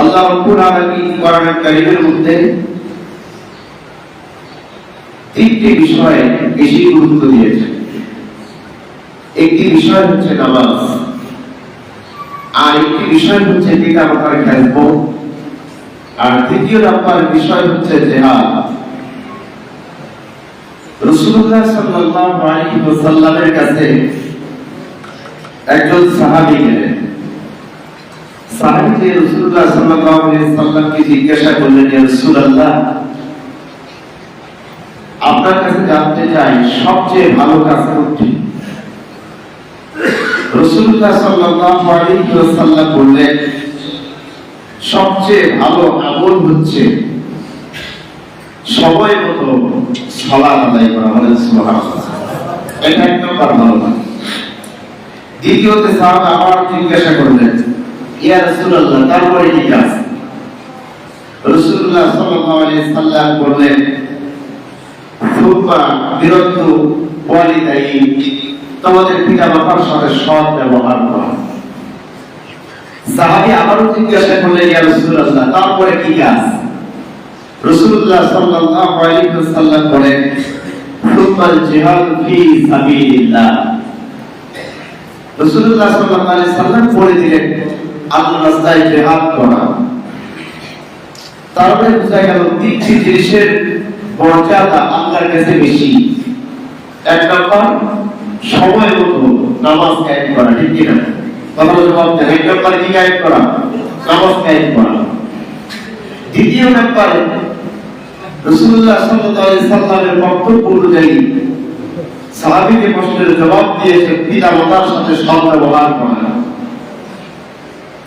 আল্লাহ রাব্বুল মধ্যে তিনটি বিষয়ে বেশি গুরুত্ব দিয়েছেন একটি বিষয় হচ্ছে নামাজ, আর একটি বিষয় হচ্ছে পিতা মাতার খেলব আর তৃতীয় নাম্বার বিষয় হচ্ছে জেহাদ। রাসূলুল্লাহ সাল্লাল্লাহু আলাইহি ওয়াসাল্লামের কাছে একজন সাহাবী গেলেন। সবচেয়ে ভালো আমল হচ্ছে সময় মতো আদায় করা। সুবহানাল্লাহ। এটা এক ভালো দ্বিতীয়তে আবার জিজ্ঞাসা করলেন ইয়া রাসূলুল্লাহ, তারপরে কি কাজ? রাসূলুল্লাহ সাল্লাম করলেন, ইয়া রাসূলুল্লাহ, তারপরে কি কাজ? রাসূলুল্লাহ সাল্লাল্লাহু আলাইহি ওয়াসাল্লাম বলেন আলাইহি সাল্লাম বলে দিলেন আল্লাহর রাস্তায় করা তারপরে বোঝা গেল তিনটি জিনিসের মর্যাদা আল্লাহর কাছে বেশি। এক সময় মতো নামাজ কায়েম করা, ঠিক কিনা? বলতে ভাবছেন এক কি কায়েম করা? নামাজ কায়েম করা। দ্বিতীয় নম্বরে রসুল্লাহ সাল্লামের বক্তব্য অনুযায়ী সাহাবীকে প্রশ্নের জবাব দিয়েছে পিতা মাতার সাথে সৎ ব্যবহার করা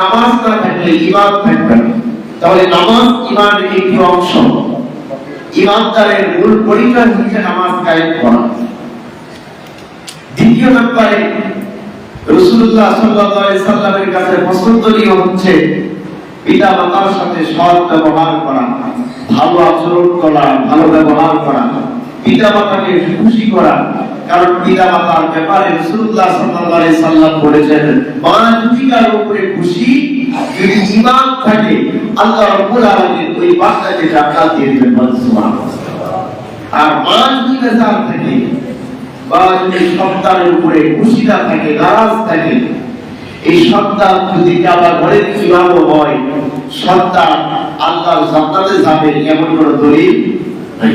নামাজ না থাকলে ইমান থাকবে তাহলে নামাজ ইমানের একটি অংশ। ইমানদারের মূল পরিচয় হচ্ছে নামাজ করা। দ্বিতীয় নম্বরে রসুল্লাহ কাছে পছন্দনীয় হচ্ছে পিতা মাতার সাথে সৎ ব্যবহার করা, ভালো আচরণ করা, ভালো ব্যবহার করা। পিতা মাতাকে খুশি করা। কারণ পিতা মাতার ব্যাপারে রাসূলুল্লাহ সাল্লাল্লাহু সাল্লাম বলেছেন, মা যদি কারও উপরে খুশি, যদি ঈমান থাকে, আল্লাহ রাব্বুল আলামিন ওই বাচ্চাকে জান্নাত দিয়ে দিবেন সুবহানাল্লাহ। আর মা যদি বেজার থাকে, বা যদি সন্তানের উপরে খুশি না থাকে, নারাজ থাকে, এই সন্তান যদি আবার ঘরের ইমামও হয়, সন্তান আল্লাহর জান্নাতে যাবে, এমন কোনো দলিল নাই।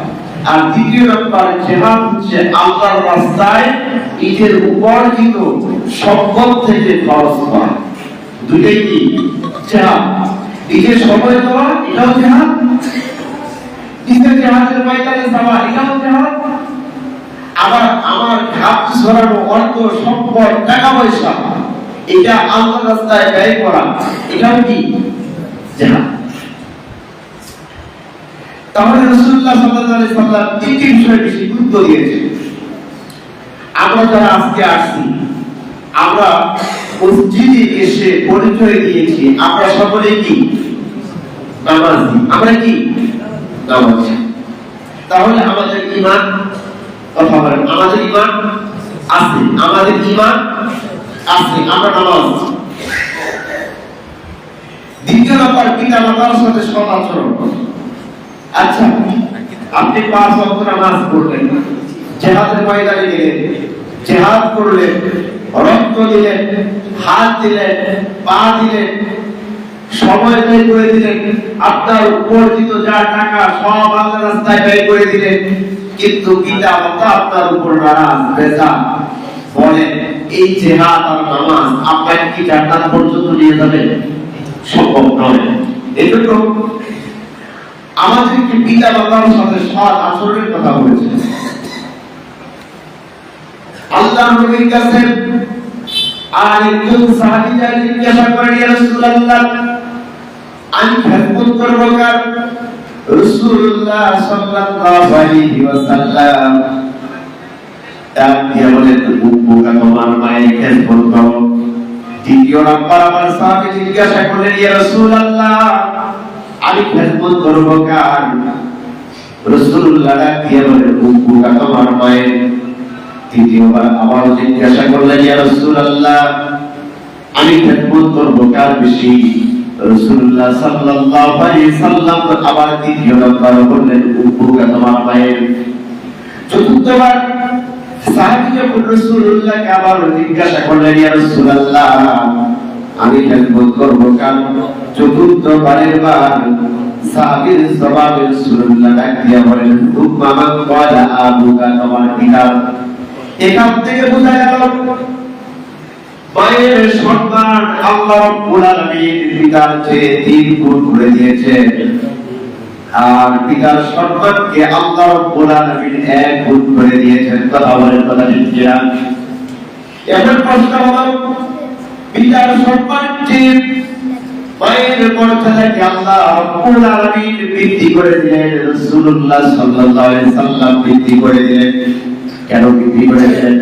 আর দ্বিতীয় নম্বর জেহাদ হচ্ছে, আল্লাহর রাস্তায় নিজের উপার্জিত সম্পদ থেকে খরচ করা কি? জেহাদ। সময় দেওয়া, এটাও জেহাদ? জেহাদের যাওয়া, এটাও জেহাদ? আবার আমার ঘাপ ছড়ানো অর্থ, সম্পদ, টাকা পয়সা, এটা আল্লাহর রাস্তায় ব্যয় করা, এটাও কি? জেহাদ। তাহলে রাসূলুল্লাহ সাল্লাল্লাহু আলাইহি সাল্লাম তিনটি বিষয়ে বেশি গুরুত্ব দিয়েছেন। আমরা যারা আজকে আসছি, আমরা মসজিদে এসে পরিচয় দিয়েছি। আমরা সকলে কি? নামাজি আমরা কি? নামাজি। তাহলে আমাদের ঈমান কথা বলেন। আমাদের ঈমান আছে। আমাদের ঈমান আছে। আমরা নামাজ দ্বিতীয় নম্বর, পিতা মাতার সাথে করা। আচ্ছা আপনি পাঁচ ওয়াক্ত নামাজ পড়লেন, জেহাদের ময়দানে গেলেন, জেহাদ করলেন, রক্ত দিলেন, হাত দিলেন, পা দিলেন, সময় ব্যয় করে দিলেন, আপনার উপার্জিত যা টাকা সব আল্লাহ রাস্তায় ব্যয় করে দিলেন, কিন্তু পিতা মাতা আপনার উপর নারাজ, বেজা। বলেন, এই জেহাদ আর নামাজ আপনাকে কি জান্নাত পর্যন্ত নিয়ে যাবে? সম্ভব নয়। এজন্য আমাদেরকে পিতা মাতার সাথে সৎ আচরণের কথা বলেছে আল্লাহ নবীর কাছে, আর একজন সাহাবী যা জিজ্ঞাসা করেন ইয়া রাসূলুল্লাহ, আমি খেদমত করব কার? রাসূলুল্লাহ সাল্লাল্লাহু আলাইহি ওয়াসাল্লাম। তার দিয়ে বলেন উম্মুকা তোমার মায়ের খেদমত করো। দ্বিতীয় নাম্বার আমার সাহাবী জিজ্ঞাসা করলেন, ইয়া রাসূলুল্লাহ আমি খেদমত করব কার রাসূলুল্লাহ দিয়ে বলেন তোমার মায়ের তৃতীয়বার আবার জিজ্ঞাসা আমি খেদমত করব কার বেশি? রাসূলুল্লাহ সাল্লাল্লাহু আলাইহি সাল্লাম আবার তৃতীয় বললেন উম্মুকা তোমার মায়ের চতুর্থবার সাহাবী যখন আবার জিজ্ঞাসা করলেন, ইয়া রাসূলুল্লাহ আমি খেদমত করব কার? চতুর্থবারের বার সাহাবীর জবাবে রাসূলুল্লাহ ডাক দিয়ে বলেন তুম্মা ক্বালা আবুকা তোমার পিতা এখান থেকে বোঝা গেল, মায়ের সম্মান আল্লাহ রাব্বুল আলামিন পিতার চেয়ে তিন গুণ করে দিয়েছে আর পিতার সম্মানকে আল্লাহ রাব্বুল আলামিন এক গুণ করে দিয়েছেন। কথা বলেন, কথা কিনা? এখন প্রশ্ন হলো, পিতার সম্মান যে মায়ের মর্যাদাকে আল্লাহ রাব্বুল আলামিন বৃদ্ধি করে দিলেন, রাসূলুল্লাহ সাল্লাল্লাহু আলাইহি সাল্লাম বৃদ্ধি করে দিলেন। কেন বৃদ্ধি করেছেন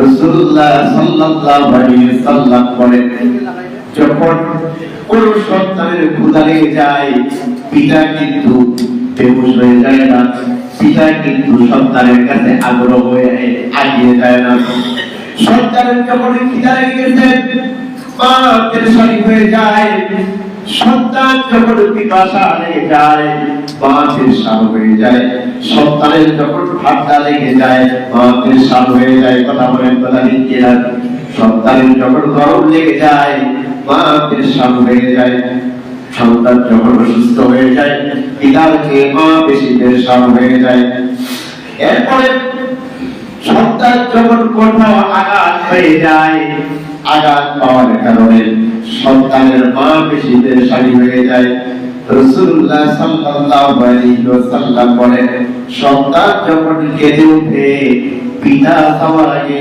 রাসূলুল্লাহ সাল্লাল্লাহু আলাইহি সাল্লাম বলেন, যখন কোন সন্তানের ক্ষুধা লেগে যায়, পিতা কিন্তু বেহুশ হয়ে যায় না, পিতা কিন্তু সন্তানের কাছে আগ্রহ হয়ে আগিয়ে যায় না। সন্তানের যখন খিদা লেগে গেছে মা পেরেশানি সন্তান যখন কথা অসুস্থ হয়ে যায়, পিতার মা বেশি পেরেশান হয়ে যায়। এরপরে সন্তান যখন কোথাও আঘাত হয়ে যায় আঘাত পাওয়ার কারণে সন্তানের মা বেশি পেরেশানি হয়ে যায়। রাসূলুল্লাহ সাল্লাল্লাহু আলাইহি ওয়াসাল্লাম সন্তান যখন কেঁদে ওঠে, পিতা সবার আগে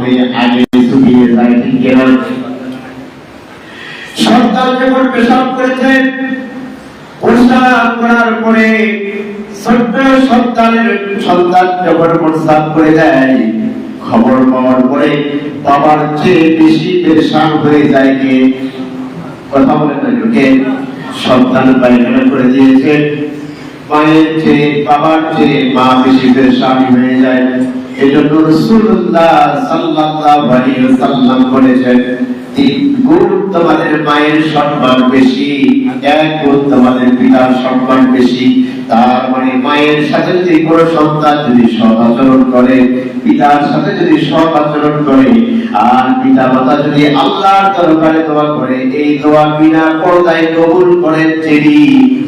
হয়ে আগে যায়, ঠিক সন্তান যখন পেশাব করেছে, প্রস্রাব করার পরে ছোট্ট সন্তানের সন্তান যখন প্রস্রাব করে দেয় খবর পাওয়ার পরে বাবার চেয়ে বেশি পেশান হয়ে যায় কে? কথা বলে না কে সন্তান পায়খানা করে দিয়েছে। মায়ের চেয়ে, বাবার চেয়ে মা বেশি পেশান হয়ে যায়। এজন্য রাসূলুল্লাহ সাল্লাল্লাহু আলাইহি ওয়াসাল্লাম বলেছেন, তিন গুণ তোমাদের মায়ের সম্মান বেশি, এক গুণ তোমাদের পিতার সম্মান বেশি। তার মানে মায়ের সাথে যদি কোনো সন্তান যদি সৎ আচরণ করে, পিতার সাথে যদি সৎ আচরণ করে, আর পিতা মাতা যদি আল্লাহর দরবারে দোয়া করে, এই দোয়া বিনা পর্দায় কবুল করেন যিনি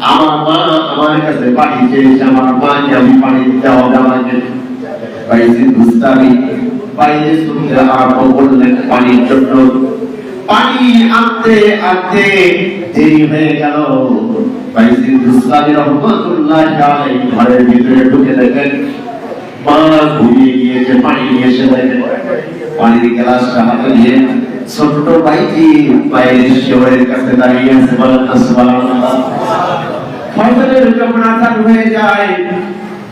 আমার মা আমার কাছে পানি চেয়েছে আমার মাকে আমি পানি দিতে হবে আমাকে। বাইজিদ বুঝতামি বাইজিদ শুনতে আরম্ভ করলেন পানির জন্য। পানি আনতে আনতে দেরি হয়ে গেল। বাইজিদ বুস্তামি রহমাতুল্লাহ আলাইহি ঘরের ভিতরে ঢুকে দেখেন। মা ঘুরিয়ে গিয়েছে, পানি নিয়ে এসে দেখেন। পানির গ্লাসটা হাতে নিয়ে ছোট্ট ভাইজি বাইরের শিওরের কাছে দাঁড়িয়ে আছে ফজরের যখন আজান হয়ে যায়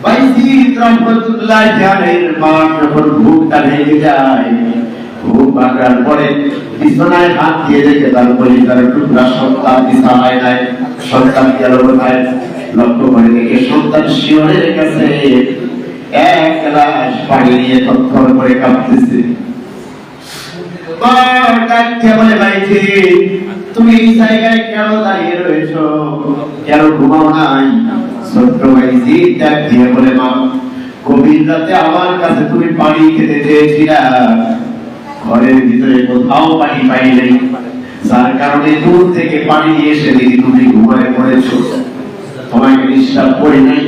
বাইজিদ রহমাতুল্লাহ আলাইহির মা যখন ঘুমটা ভেঙে যায়, ঘুম ভাঙার পরে বিছানায় হাত দিয়ে রেখে তার পরিবার টুকরা সন্তান বিছানায় নাই সন্তান গেল কোথায়? লক্ষ্য করে দেখে সন্তান শিওরের কাছে এক গ্লাস পানি নিয়ে থরথর করে কাঁপতেছে। মা ডাকতে বলে ভাইজি তুমি এই জায়গায় কেন দাঁড়িয়ে রয়েছো? কেন ঘুমাও নাই? ছোট্ট ভাইজি ডাক দিয়ে বলে, মা, গভীর রাতে আমার কাছে তুমি পানি খেতে চেয়েছিলা। ঘরের ভিতরে কোথাও পানি পাই নাই। যার কারণে দূর থেকে পানি নিয়ে এসে দেখি তুমি ঘুমায় পড়েছো। তোমাকে ডিস্টার্ব করি নাই।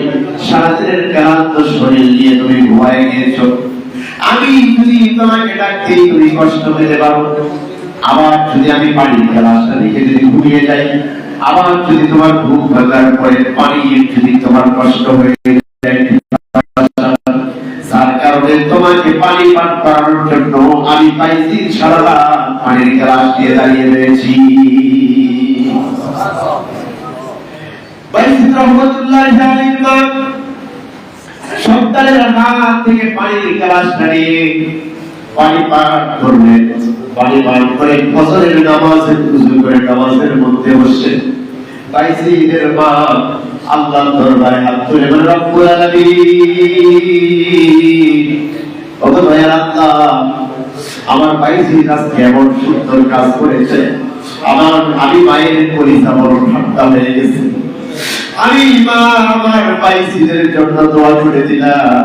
সারাদিনের ক্লান্ত শরীর নিয়ে তুমি ঘুমায় গিয়েছো। আমি যদি তোমাকে ডাকতেই তুমি কষ্ট পেতে পারো। আবার যদি আমি পানি গ্লাসটা রেখে যদি ঘুমিয়ে যাই আবার যদি তোমার ঘুম ভাঙার পরে পানি যদি তোমার কষ্ট হয়ে যার কারণে তোমাকে পানি পান করানোর জন্য আমি পানির গ্লাস দিয়ে দাঁড়িয়ে রয়েছি। থেকে পানির গ্লাসটা নিয়ে পানি পান করলেন। পানি পান করে ফজরের নামাজের উযু করে নামাজের মধ্যে বসে। বাইজিদের মা আল্লাহর দরবারে হাত তুলে বলে, রব্বুল আলামিন। ওগো দয়াল আল্লাহ, আমার বাইজি আজকে এমন সুন্দর কাজ করেছে। আমার আমি মায়ের কলিজা বড় হয়ে গেছে। আমি মা, আমার বাইজিদের জন্য দোয়া করে দিলাম।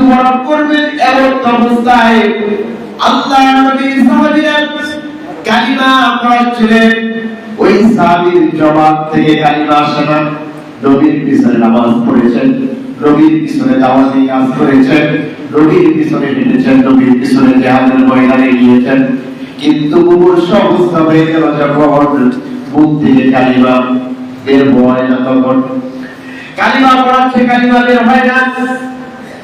করবেন এমন অবস্থায় আল্লাহ সাহাবীরা কালিমা পড়াচ্ছিলেন। ওই সাহাবীর জবাব থেকে কালিমা নবীর পিছনে নামাজ পড়েছেন পিছনে কাজ করেছেন পিছনে হেঁটেছেন পিছনে জাহাজের ময়দানে গিয়েছেন। কিন্তু অবস্থা হয়ে গেল যখন থেকে কালিমা না তখন। কালিমা পড়াচ্ছে, কালিমা বের হয় না।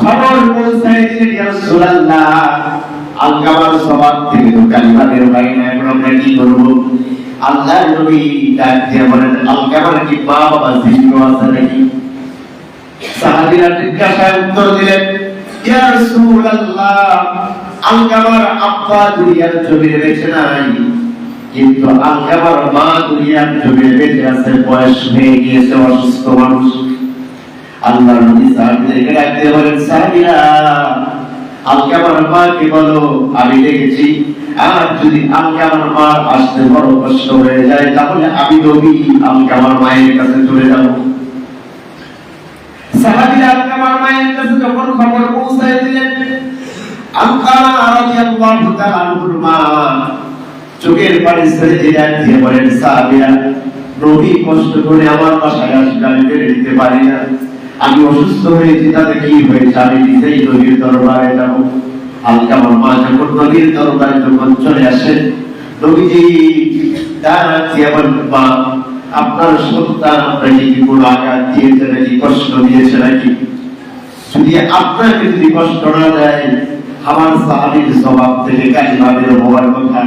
খবর পৌঁছায় দিলেন রাসূলুল্লাহ আলকামার থেকে তো কালিমা বের এখন আমরা কি করব? আল্লাহর নবী আলকামার কি বাবা জীবিত আছে নাকি? সাহাবীরা উত্তর দিলেন ইয়া রাসূলুল্লাহ আলকামার আব্বা দুনিয়ার নাই। কিন্তু আলকামার মা দুনিয়ার জমিনে বেঁচে আছে, বয়স হয়ে গিয়েছে, অসুস্থ মানুষ। নবী সাহাবীদেরকে ডাকতে বলেন, সাহাবীরা আলকামার মাকে বলো, আমি দেখেছি। আর যদি আলকামার মা আসতে বড় কষ্ট হয়ে যায়, তাহলে আমি আলকামার মায়ের কাছে চলে মা চোখের কষ্ট করে আমার বাসায় আসলে আমি দিতে পারি না। আমি অসুস্থ হয়েছি, তাতে কি হয়েছে? আমি নিজেই নবীর দরবারে যাব। আলকামার মা যখন নবীর দরবারে যখন চলে আসে, নবীজি তার দিয়ে বলেন মা। আপনার সন্তান আপনাকে কি কোনো আঘাত দিয়েছে নাকি, কষ্ট দিয়েছে নাকি? যদি আপনাকে যদি কষ্ট না দেয়, আমার সাহাবির জবাব থেকে হওয়ার কথা।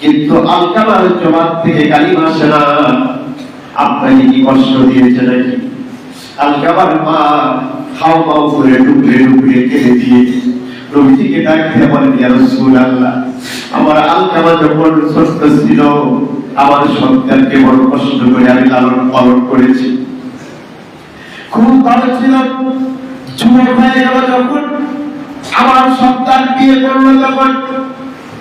কিন্তু আলকামার জবাব থেকে কালিমা আসে না। আপনাকে কি কষ্ট দিয়েছে নাকি? আলকাবার মা হাও মাও করে ডুবলে ডুবলে কেঁদে দিয়ে। নবীজিকে ডাক বলেন, ইয়া রাসূলুল্লাহ, আমার আলকাবা যখন ছোট্ট ছিল, আমার সন্তানকে বড় কষ্ট করে আমি লালন পালন করেছি। খুব ভালো ছিল যুবক হয়ে যখন, আমার সন্তান বিয়ে করল যখন।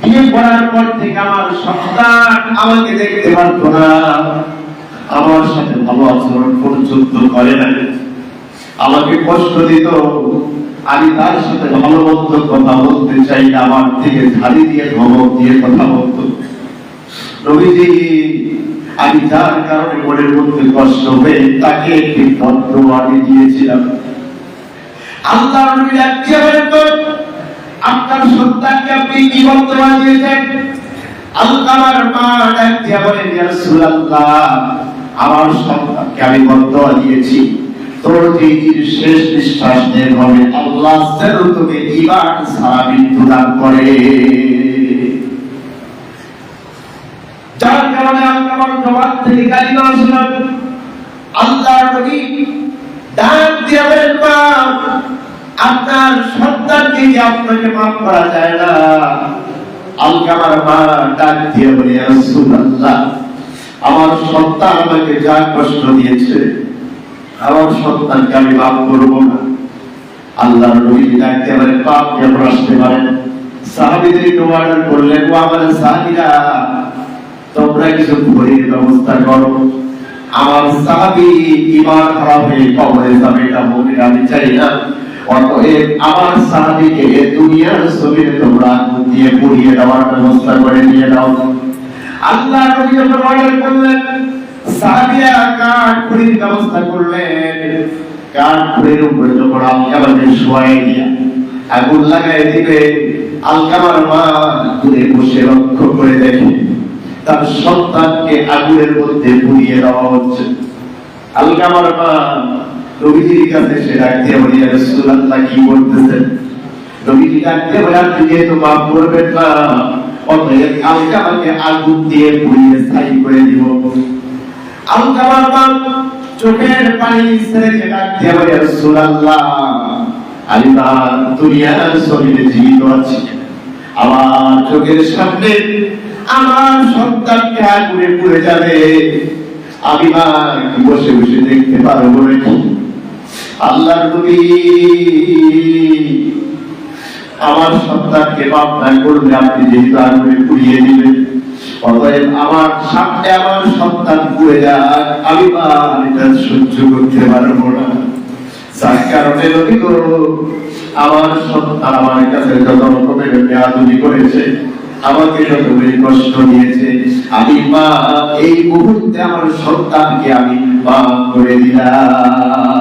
বিয়ে করার পর থেকে আমার সন্তান আমাকে দেখতে পারতো না। আমার সাথে ভালো আচরণ পর্যন্ত করে না। আমাকে কষ্ট দিত, আমি তার সাথে ভালো মন্দ কথা বলতে চাই না, আমার থেকে ঝাড়ি দিয়ে ধমক দিয়ে কথা বলতো। নবীজি, আমি যার কারণে মনের মধ্যে কষ্ট হয়ে তাকে একটি পত্র আমি দিয়েছিলাম। আল্লাহ নবী তো আপনার সন্তানকে আপনি কি দিয়েছেন? আল্লাহর মা ডাকিয়ে বলেন, ইয়া আমার সন্তানকে আমি বক্তব্য দিয়েছি। তোর দিদির শেষ নিঃশ্বাস নেই হবে আল্লাহ যেন তোকে ইমান সারা মৃত্যু দান করে। যার কারণে আমি আমার জবান থেকে গালি শুনলাম আল্লাহর নবী ডাক দিয়ে বলেন আপনার সন্তানকে কি আপনাকে মাফ করা যায় না? আলকামার মা ডাক দিয়ে বলে রাসূলুল্লাহ আমার সন্তান আমাকে যা কষ্ট দিয়েছে, আমার সন্তানকে আমি মাফ করব না। আল্লাহর নবী পাপ যেমন আসতে পারেন, সাহাবীদের করলেন ও আমার সাহাবীরা, তোমরা কিছু ঘড়ির ব্যবস্থা করো। আমার সাহাবি ইমান খারাপ হয়ে কবরে যাবে, এটা মনে আমি চাই না। অতএব আমার সাহাবিকে দুনিয়ার তোমরা দিয়ে পুড়িয়ে দেওয়ার ব্যবস্থা করে দিয়ে দাও। আল্লাহ নবী যখন অর্ডার করলেন খড়ির ব্যবস্থা করলেন। খড়ির উপরে যখন শোয়াই দিয়া আগুন লাগাই দিবে মা দূরে বসে লক্ষ্য করে দেখে, তার সন্তানকে আগুনের মধ্যে পুড়িয়ে দেওয়া হচ্ছে। আলকামার মা নবীজির কাছে সে কি বলতেছেন? নবীজি ডাক বলে, আপনি যেহেতু মাফ করবেন না অতএব আলকামাকে আগুন দিয়ে পুড়িয়ে স্থায়ী করে দিব। আলকামার মা চোখের পানি ছেড়ে ডাক দিয়ে রাসূলুল্লাহ না দুনিয়ার শরীরে জীবিত আছি। আমার চোখের সামনে আমার সন্তানকে আগুনে পুড়ে যাবে। আমি মা বসে বসে দেখতে পারব নাকি? আল্লাহর নবী আমার সন্তানকে মাপ না করলে আপনি যেহেতু আগুনে পুড়িয়ে দিবেন, অতএব আমার সামনে আমার সন্তান পুড়ে যাক, আমি মা এটা সহ্য করতে পারব না। যার কারণে নবী আমার সন্তান আমার কাছে যত রকমের বেয়াদবি করেছে, আমাকে যত বেশি কষ্ট দিয়েছে, আমি মা এই মুহূর্তে আমার সন্তানকে আমি মা করে দিলাম।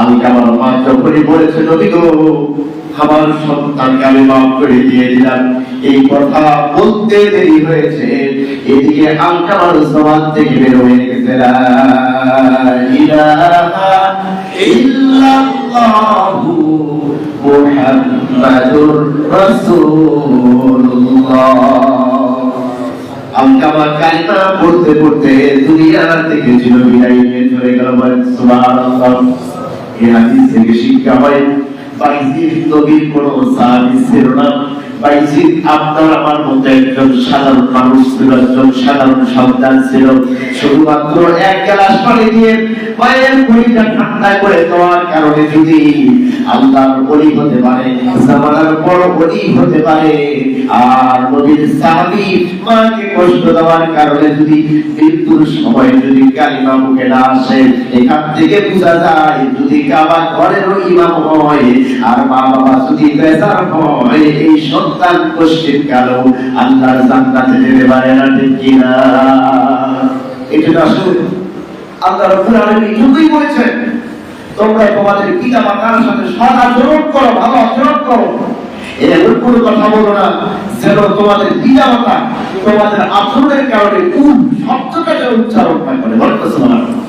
আমি আমার মা যখনই বলেছে নবী গো, আমার সন্তানকে আমি মাফ করে দিয়ে দিলাম। এই কথা বলতে দেরি হয়েছে। এদিকে আলকামার জবান থেকে বের হয়ে গেছে। আলকামা কালিমা পড়তে পড়তে দুনিয়া থেকে বিদায় নিয়ে চলে গেল। এই হাদিস থেকে শিক্ষা হয় বাইজির নবীর কোনো সাহাবী ছিল না। বাইজির আপনার আমার একজন সাধারণ মানুষ ছিল, একজন সাধারণ সন্তান ছিল। শুধুমাত্র এক গ্লাস পানি দিয়ে মায়ের কুড়িটা ঠান্ডা করে কারণে যদি আল্লাহর অলি হতে পারে, জামানার হতে পারে, আর নবীর সাহাবী মাকে কষ্ট দেওয়ার কারণে যদি মৃত্যুর সময় যদি কালিমা মুখে না আসে, এখান থেকে বোঝা যায় যদি কাবা ঘরেরও ইমাম হয়, আর মা বাবা যদি বেজার হয়, এই সন্তান কষ্টের কালো, আল্লাহর জান্নাতে যেতে পারে না ঠিক এটা আসলে আল্লাহ রব্বুল আলামিন বলেছেন, তোমরা তোমাদের পিতা মাতার সাথে আচরণ করো, ভালো আচরণ করো। এমন কোনো কথা বলো না, যেন তোমাদের পিতা মাতা তোমাদের আচরণের কারণে উম শব্দটা যেন উচ্চারণ করে বলেন তো সুবহানাল্লাহ।